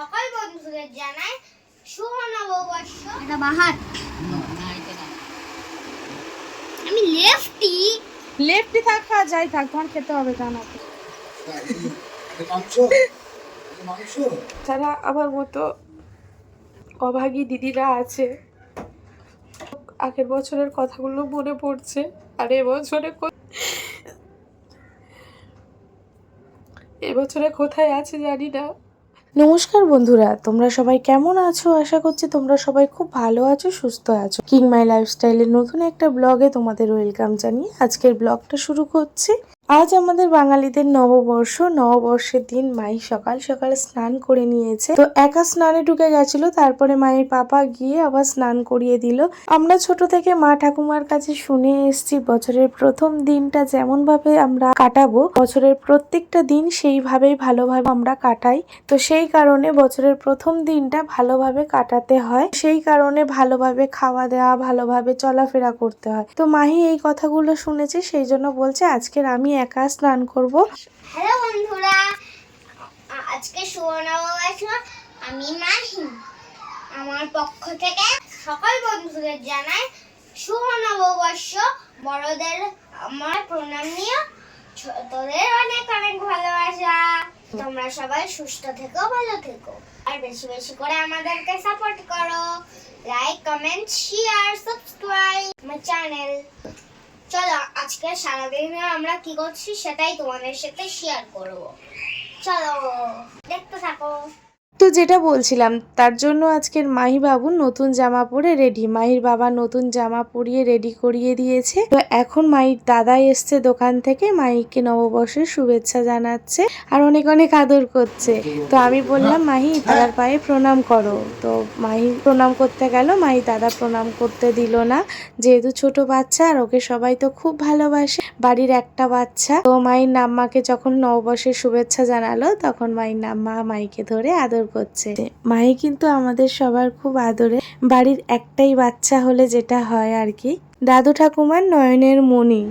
সকল বন্ধুদের জানাই শুভ নববর্ষ এটা বাহার। আমি লেফটি। লেফটি থাক আর যাই থাক তোমার খেতে হবে তা না মাংস? মাংস? যারা আমার মতো অভাগী দিদিরা আছে আগের বছরের কথাগুলো মনে পড়ছে আর এবছরে এবছরে কোথায় আছে জানি না। নমস্কার বন্ধুরা, তোমরা সবাই কেমন আছো? আশা করছি তোমরা সবাই খুব ভালো আছো, সুস্থ আছো। কিং মাই লাইফস্টাইলের নতুন একটা ব্লগে তোমাদের ওয়েলকাম জানিয়ে আজকের ব্লগটা শুরু করছি। আজ আমাদের বাঙালিদের নববর্ষ। নববর্ষের দিন মাই সকাল সকাল স্নান করে নিয়েছে। তো একা স্নানে ঢুকে গেছিল, তারপরে মায়ের পাপা গিয়ে আবার স্নান করিয়ে দিল। আমরা ছোট থেকে মা ঠাকুমার কাছে শুনে এসেছি, বছরের প্রথম দিনটা যেমন ভাবে আমরা কাটাবো, বছরের প্রত্যেকটা দিন সেইভাবেই ভালোভাবে আমরা কাটাই। তো সেই কারণে বছরের প্রথম দিনটা ভালোভাবে কাটাতে হয়। সেই কারণে ভালোভাবে খাওয়া দাওয়া, ভালোভাবে চলাফেরা করতে হয়। তো মাহি এই কথাগুলো শুনেছে, সেই জন্য বলছে, আজকের আমি একা স্নান করব। হ্যালো বন্ধুরা, আজকে আমি মাহি। আমার পক্ষ থেকে সকল বন্ধুদের জানাই শুভ নববর্ষ বড়দের আমার প্রণাম নিও ছোটদের অনেক অনেক ভালোবাসা। তোমরা সবাই সুস্থ থেকো, ভালো থেকো। আর বেশি বেশি করে আমাদেরকে সাপোর্ট করো। লাইক কমেন্ট শেয়ার সাবস্ক্রাইব আমার চ্যানেল চলো আজকে সারাদিনে আমরা কি করছি সেটাই তোমাদের সাথে শেয়ার করব। চলো দেখতে থাকো। তো যেটা বলছিলাম, তার জন্য আজকের মাহি বাবু নতুন জামা পরে রেডি মাহির বাবা নতুন জামা পরিয়ে রেডি করিয়ে দিয়েছে। তো এখন মাহির দাদা এসছে দোকান থেকে, মাহিকে নববর্ষের শুভেচ্ছা জানাচ্ছে আর অনেক অনেক আদর করছে। তো আমি বললাম, মাহি, দাদার পায়ে প্রণাম করো। তো মাহি প্রণাম করতে গেল, মাহি দাদা প্রণাম করতে দিল না। যেহেতু ছোট বাচ্চা আর ওকে সবাই তো খুব ভালোবাসে, বাড়ির একটা বাচ্চা। তো মায়ের নাম্মাকে যখন নববর্ষের শুভেচ্ছা জানালো, তখন মায়ের নাম্মা মাইকে ধরে আদর করছে। মাই কিন্তু আমাদের সবার খুব আদরে। বাড়ির একটাই বাচ্চা হলে যেটা হয় আর কি, দাদু ঠাকুমার নয়নের মণি।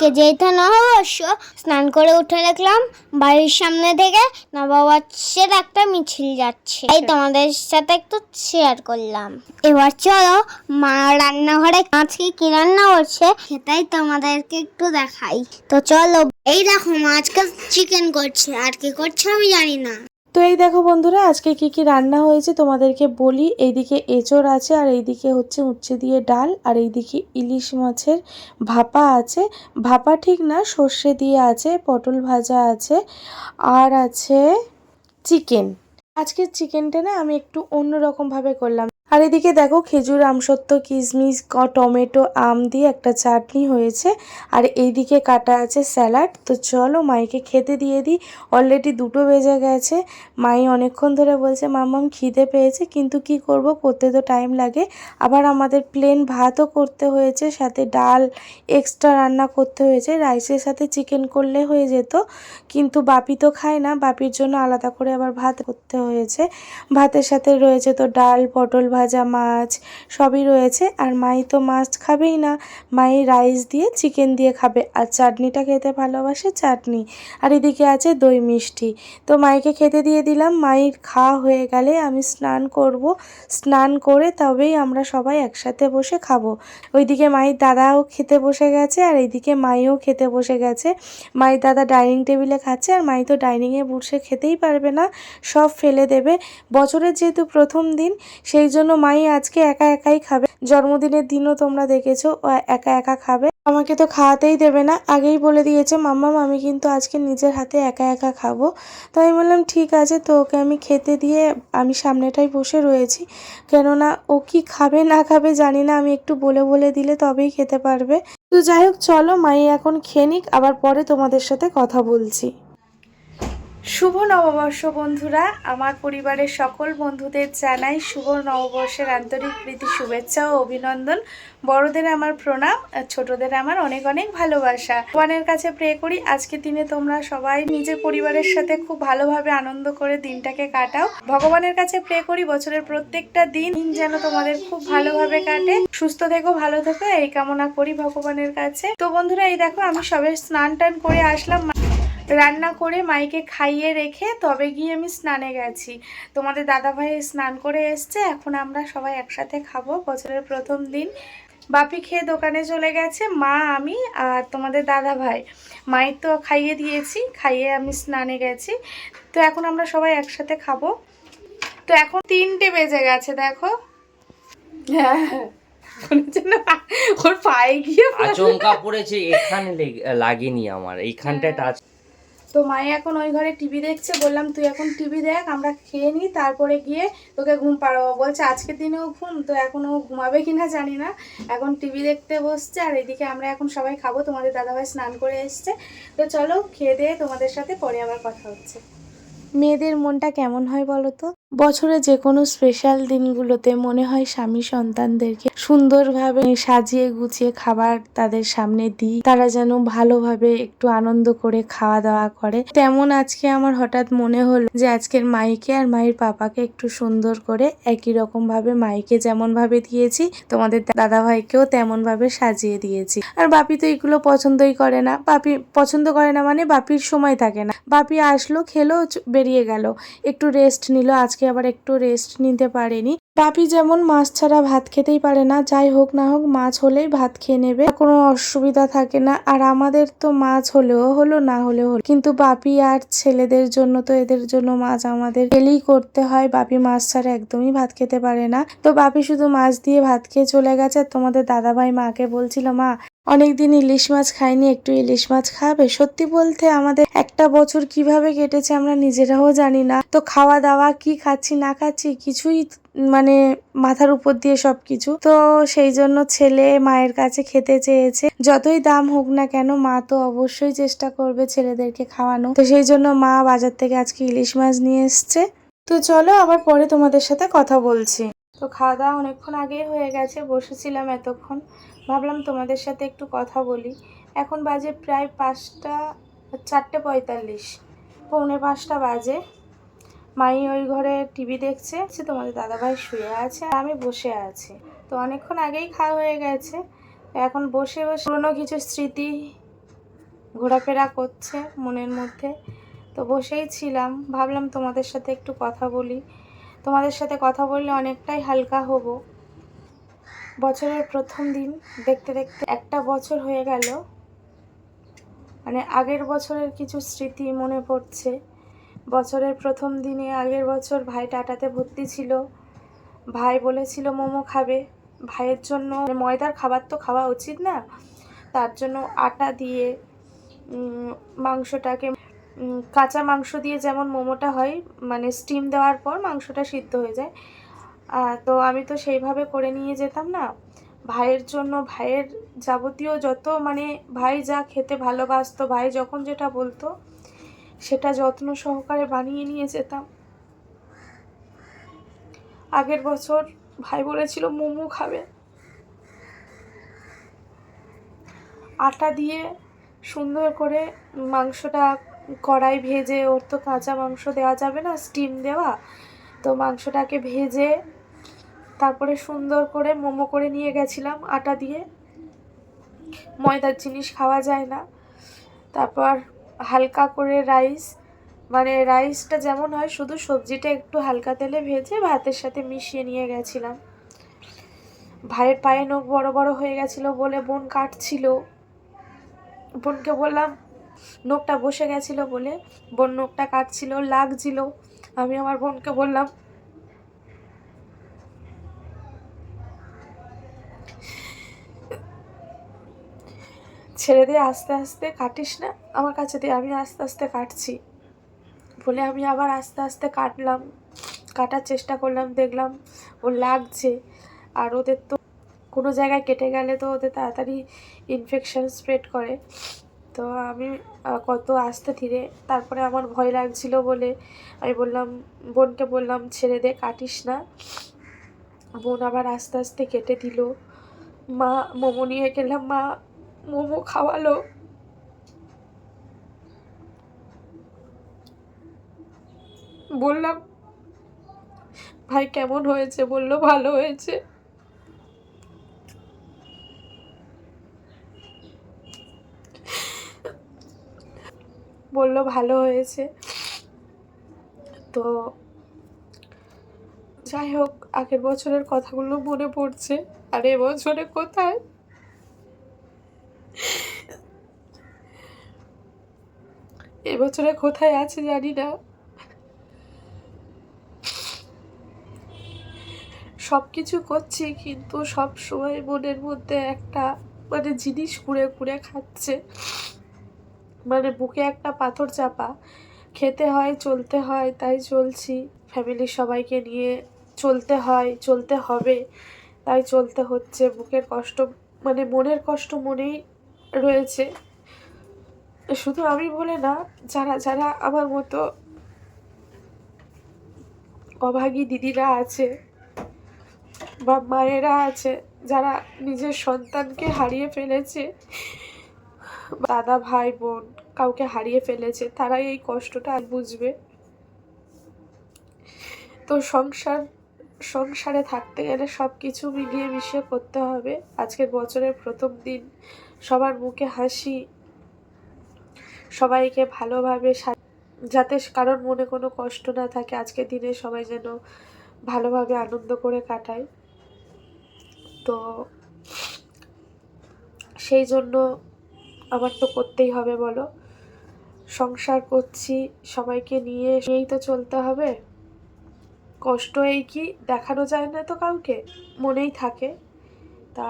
কে যেতে নববর্ষ স্নান করে উঠে দেখলাম বাড়ির সামনে থেকে নববর্ষের একটা মিছিল যাচ্ছে। এই তোমাদের সাথে একটু শেয়ার করলাম। এবার চলো মা রান্নাঘরে আজকে কি রান্না করছে সেটাই তোমাদেরকে একটু দেখাই। তো চলো, এই দেখো মা আজকে চিকেন করছে, আর কি করছে আমি জানি না। তো এই দেখো বন্ধুরা, আজকে কি কি রান্না হয়েছে তোমাদেরকে বলি। এইদিকে এঁচড় আছে আর এইদিকে হচ্ছে উচ্ছে দিয়ে ডাল আর এইদিকে ইলিশ মাছের ভাপা আছে। ভাপা ঠিক না, সর্ষে দিয়ে আছে, পটল ভাজা আছে আর আছে চিকেন। আজকের চিকেনটা না আমি একটু অন্যরকমভাবে করলাম। আর এদিকে দেখো খেজুর, আমসত্ত্ব, কিশমিশ টমেটো, আম দিয়ে একটা চাটনি হয়েছে। আর এইদিকে কাটা আছে স্যালাড। তো চলো মাইকে খেতে দিয়ে দিই। অলরেডি দুটো বেজে গেছে। মাই অনেকক্ষণ ধরে বলছে, মামাম, খিদে পেয়েছে, কিন্তু কি করব? করতে তো টাইম লাগে। আবার আমাদের প্লেন ভাতও করতে হয়েছে, সাথে ডাল এক্সট্রা রান্না করতে হয়েছে। রাইসের সাথে চিকেন করলে হয়ে যেত, কিন্তু বাপি তো খায় না। বাপির জন্য আলাদা করে আবার ভাত করতে হয়েছে। ভাতের সাথে রয়েছে তো ডাল, পটল ভাজা মাছ সবই রয়েছে। আর মাই তো মাছ খাবেই না। মাই রাইস দিয়ে চিকেন দিয়ে খাবে। আর চাটনিটা খেতে ভালোবাসে চাটনি। আর এদিকে আছে দই মিষ্টি। তো মাইকে খেতে দিয়ে দিলাম। মায়ের খাওয়া হয়ে গেলে আমি স্নান করব। স্নান করে তবেই আমরা সবাই একসাথে বসে খাব। ওইদিকে মায়ের দাদাও খেতে বসে গেছে। আর এইদিকে মাইও খেতে বসে গেছে। মায়ের দাদা ডাইনিং টেবিলে খাচ্ছে। আর মাই তো ডাইনিংয়ে বসে খেতেই পারবে না। সব ফেলে দেবে। বছরের যেহেতু প্রথম দিন, সেই জন্য মাই আজকে একা একাই খাবে? জন্মদিনের দিনও তোমরা দেখেছ একা একা খাবে? আমাকে তো খাওয়াতেই দেবে না। আগেই বলে দিয়েছে মাম্মাম আমি কিন্তু আজকে নিজের হাতে একা একা খাব। তো আমি বললাম, ঠিক আছে, তো ওকে আমি খেতে দিয়ে আমি সামনেটাই বসে রয়েছি। কেননা ও কি খাবে না খাবে জানি না, আমি একটু বলে বলে দিলে তবেই খেতে পারবে। তো যাই হোক, চলো মাই এখন খেয়ে নিক, আবার পরে তোমাদের সাথে কথা বলছি। শুভ নববর্ষ বন্ধুরা। আমার পরিবারের সকল বন্ধুদের জানাই শুভ নববর্ষের আন্তরিক প্রীতি, শুভেচ্ছা ও অভিনন্দন। বড়দের আমার প্রণাম ছোটদের আমার অনেক অনেক ভালোবাসা। ভগবানের কাছে প্রে করি, আজকে দিনে তোমরা সবাই নিজের পরিবারের সাথে খুব ভালোভাবে আনন্দ করে দিনটাকে কাটাও। ভগবানের কাছে প্রে করি, বছরের প্রত্যেকটা দিন যেন তোমাদের খুব ভালোভাবে কাটে। সুস্থ থেকো, ভালো থেকো, এই কামনা করি ভগবানের কাছে। তো বন্ধুরা, এই দেখো আমি সবে স্নান টান করে আসলাম। রান্না করে মাইকে খাইয়ে রেখে তবে গিয়ে আমি স্নানে গেছি। তোমাদের দাদাভাই স্নান করে এসছে এখন আমরা সবাই একসাথে খাব বছরের প্রথম দিন। বাপি খেয়ে দোকানে চলে গেছে মা আমি আর তোমাদের দাদা ভাই মায়ের তো খাইয়ে দিয়েছি খাইয়ে আমি স্নানে গেছি। তো এখন আমরা সবাই একসাথে খাব। তো এখন তিনটে বেজে গেছে দেখো। হ্যাঁ ওর পায়ে গিয়ে আচমকা পড়েছে এখানে লাগেনি আমার এইখানটায় টাচ তো মায়ে এখন ওই ঘরে টিভি দেখছে, বললাম, তুই এখন টিভি দেখ, আমরা খেয়ে নিই, তারপরে গিয়ে তোকে ঘুম পাড়াবো। বলছে, আজকের দিনেও ঘুম, তো এখন ও ঘুমাবে কিনা জানি না। এখন টিভি দেখতে বসছে, আর এদিকে আমরা এখন সবাই খাব, তোমাদের দাদাভাই স্নান করে এসছে। তো চলো, খেয়ে দিয়ে তোমাদের সাথে পরে আবার কথা হচ্ছে। মেয়েদের মনটা কেমন হয় বলো তো? বছরে যে কোনো স্পেশাল দিনগুলোতে মনে হয় স্বামী সন্তানদেরকে সুন্দরভাবে সাজিয়ে গুছিয়ে খাবার তাদের সামনে দিই। তারা যেন ভালোভাবে একটু আনন্দ করে খাওয়া দাওয়া করে। তেমন আজকে আমার হঠাৎ মনে হলো যে আজকের মাইকে আর মায়ের পাপাকে একটু সুন্দর করে একই রকম ভাবে মাইকে যেমন ভাবে দিয়েছি, তোমাদের দাদা ভাইকেও তেমন ভাবে সাজিয়ে দিয়েছি। আর বাপি তো এগুলো পছন্দই করে না। বাপি পছন্দ করে না মানে বাপির সময় থাকে না। বাপি আসলো, খেলো বেরিয়ে গেল। একটু রেস্ট নিল, আজকে আবার একটু রেস্ট নিতে পারেনি। বাপি যেমন মাছ ছাড়া ভাত খেতেই পারে না, যাই হোক না হোক, মাছ হলেই ভাত খেয়ে নেবে। কোনো অসুবিধা থাকে না। আর আমাদের তো মাছ হলেও হলো, না হলেও হলো। কিন্তু বাপি আর ছেলেদের জন্য তো এদের জন্য মাছ আমাদের ডেলি করতে হয়। বাপি মাছ ছাড়া একদমই ভাত খেতে পারে না। তো বাপি শুধু মাছ দিয়ে ভাত খেয়ে চলে গেছে। তোমাদের দাদাভাই মাকে বলছিল, মা অনেকদিন ইলিশ মাছ খাইনি, একটু ইলিশ মাছ খাবে। সত্যি বলতে আমাদের একটা বছর কীভাবে কেটেছে আমরা নিজেরাও জানি না। তো খাওয়া দাওয়া কি খাচ্ছি, না খাচ্ছি, কিছুই মানে মাথার উপর দিয়ে সবকিছু। তো সেই জন্য ছেলে মায়ের কাছে খেতে চেয়েছে। যতই দাম হোক না কেন মা তো অবশ্যই চেষ্টা করবে ছেলেদেরকে খাওয়ানো। তো সেই জন্য মা বাজার থেকে আজকে ইলিশ মাছ নিয়ে এসছে। তো চলো আবার পরে তোমাদের সাথে কথা বলছি। তো খাওয়া দাওয়া অনেকক্ষণ আগেই হয়ে গেছে, বসেছিলাম এতক্ষণ। ভাবলাম তোমাদের সাথে একটু কথা বলি। এখন বাজে প্রায় পাঁচটা, চারটে পঁয়তাল্লিশ। পৌনে পাঁচটা বাজে। মাই ওই ঘরে টিভি দেখছে, সে তোমাদের দাদাভাই শুয়ে আছে আর আমি বসে আছি। তো অনেকক্ষণ আগেই খাওয়া হয়ে গেছে। এখন বসে বসে পুরোনো কিছু স্মৃতি ঘোরাফেরা করছে মনের মধ্যে। তো বসেই ছিলাম, ভাবলাম তোমাদের সাথে একটু কথা বলি। তোমাদের সাথে কথা বললে অনেকটাই হালকা হব। বছরের প্রথম দিন দেখতে দেখতে একটা বছর হয়ে গেল। মানে আগের বছরের কিছু স্মৃতি মনে পড়ছে। বছরের প্রথম দিনে আগের বছর ভাই টাটাতে ভর্তি ছিল। ভাই বলেছিল, মোমো খাবে। ভাইয়ের জন্য ময়দার খাবার তো খাওয়া উচিত না। তার জন্য আটা দিয়ে মাংসটাকে কাঁচা মাংস দিয়ে যেমন মোমোটা হয় মানে স্টিম দেওয়ার পর মাংসটা সিদ্ধ হয়ে যায়। তো আমি তো সেইভাবে করে নিয়ে যেতাম না। ভাইয়ের জন্য, ভাইয়ের যাবতীয় যত মানে ভাই যা খেতে ভালোবাসতো, ভাই যখন যেটা বলতো, সেটা যত্ন সহকারে বানিয়ে নিয়ে যেতাম। আগের বছর ভাই বলেছিল, মোমো খাবে। আটা দিয়ে সুন্দর করে মাংসটা কড়াই ভেজে, ওর তো কাঁচা মাংস দেওয়া যাবে না স্টিম দেওয়া। তো মাংসটাকে ভেজে তারপরে সুন্দর করে মোমো করে নিয়ে গেছিলাম, আটা দিয়ে। ময়দার জিনিস খাওয়া যায় না। তারপর হালকা করে রাইস মানে রাইসটা যেমন হয়, শুধু সবজিটা একটু হালকা তেলে ভেজে ভাতের সাথে মিশিয়ে নিয়ে গেছিলাম। ভাইয়ের পায়ে নখ বড় বড় হয়ে গেছিল বলে বোন কাটছিল। বোনকে বললাম, নখটা বসে গেছিল বলে বোন নখটা কাটছিল, লাগছিল। আমি আমার বোনকে বললাম ছেড়ে দিয়ে আস্তে আস্তে, কাটিস না? আমার কাছে দিয়ে আমি আস্তে আস্তে কাটছি। বলে আমি আবার আস্তে আস্তে কাটলাম। কাটার চেষ্টা করলাম, দেখলাম ও লাগছে। আর ওদের তো কোনো জায়গায় কেটে গেলে তো ওদের তাড়াতাড়ি ইনফেকশান স্প্রেড করে। তো আমি কত আস্তে ধীরে, তারপরে আমার ভয় লাগছিল বলে আমি বললাম, বোনকে বললাম, ছেড়ে দে, কাটিস না। বোন আবার আস্তে আস্তে কেটে দিল। মা মোমো নিয়ে গেলাম, মা মোমো খাওয়ালো। বললাম, ভাই, কেমন হয়েছে? বলল, ভালো হয়েছে। বলল, ভালো হয়েছে। তো যাই হোক, আগের বছরের কথাগুলো মনে পড়ছে। আর এবছরে কোথায়? এবছরে কোথায় আছে জানি না। সব কিছু করছি কিন্তু সব সময় মনের মধ্যে একটা মানে জিনিস কুড়ে কুড়ে খাচ্ছে। মানে বুকে একটা পাথর চাপা। খেতে হয়, চলতে হয়, তাই চলছি। ফ্যামিলির সবাইকে নিয়ে চলতে হয়, চলতে হবে, তাই চলতে হচ্ছে। বুকের কষ্ট মানে মনের কষ্ট মনেই রয়েছে। শুধু আমি বলে না, যারা যারা আমার মতো অভাগী দিদিরা আছে বা মায়েরা আছে, যারা নিজের সন্তানকে হারিয়ে ফেলেছে দাদা, ভাই, বোন কাউকে হারিয়ে ফেলেছে, তারাই এই কষ্টটা বুঝবে। তো সংসার, সংসারে থাকতে গেলে সব কিছু মিলিয়ে মিশিয়ে করতে হবে। আজকের বছরের প্রথম দিন, সবার মুখে হাসি সবাইকে ভালোভাবে যাতে কারোর মনে কোনো কষ্ট না থাকে, আজকের দিনে সবাই যেন ভালোভাবে আনন্দ করে কাটায়। তো সেই জন্য আমার তো করতেই হবে বলো। সংসার করছি, সবাইকে নিয়ে নিয়েই তো চলতে হবে। কষ্ট এই কি, দেখানো যায় না তো কাউকে, মনেই থাকে। তা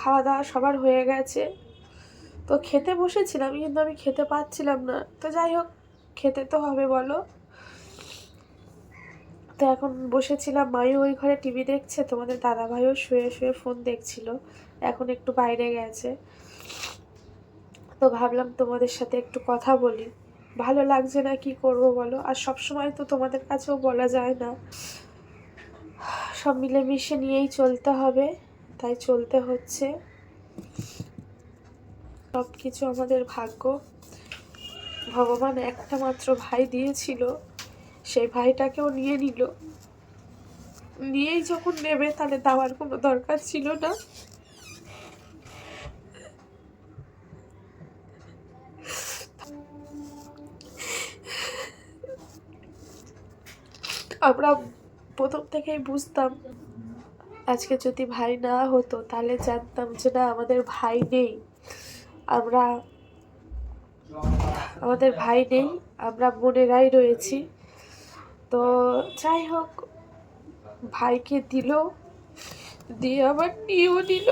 খাওয়া দাওয়া সবার হয়ে গেছে। তো খেতে বসেছিলাম, কিন্তু আমি খেতে পাচ্ছিলাম না। তো যাই হোক, খেতে তো হবে, বলো। তো এখন বসেছিলাম মাইও ওই ঘরে টিভি দেখছে, তোমাদের দাদা ভাইও শুয়ে শুয়ে ফোন দেখছিল, এখন একটু বাইরে গেছে। তো ভাবলাম তোমাদের সাথে একটু কথা বলি। ভালো লাগছে না, কি করব বলো? আর সব সময় তো তোমাদের কাছেও বলা যায় না। সব মিলেমিশে নিয়েই চলতে হবে, তাই চলতে হচ্ছে। সব কিছু আমাদের ভাগ্য। ভগবান একটা মাত্র ভাই দিয়েছিল, সেই ভাইটাকেও নিয়ে নিল। নিয়েই যখন নেবে, তাহলে দেওয়ার কোনো দরকার ছিল না। আমরা প্রথম থেকেই বুঝতাম, আজকে যদি ভাই না হতো, তাহলে জানতাম যে না, আমাদের ভাই নেই। আমরা, আমাদের ভাই নেই, আমরা বোনেরাই রয়েছি। তো যাই হোক, ভাইকে দিল, দিয়ে আবার নিয়েও নিল।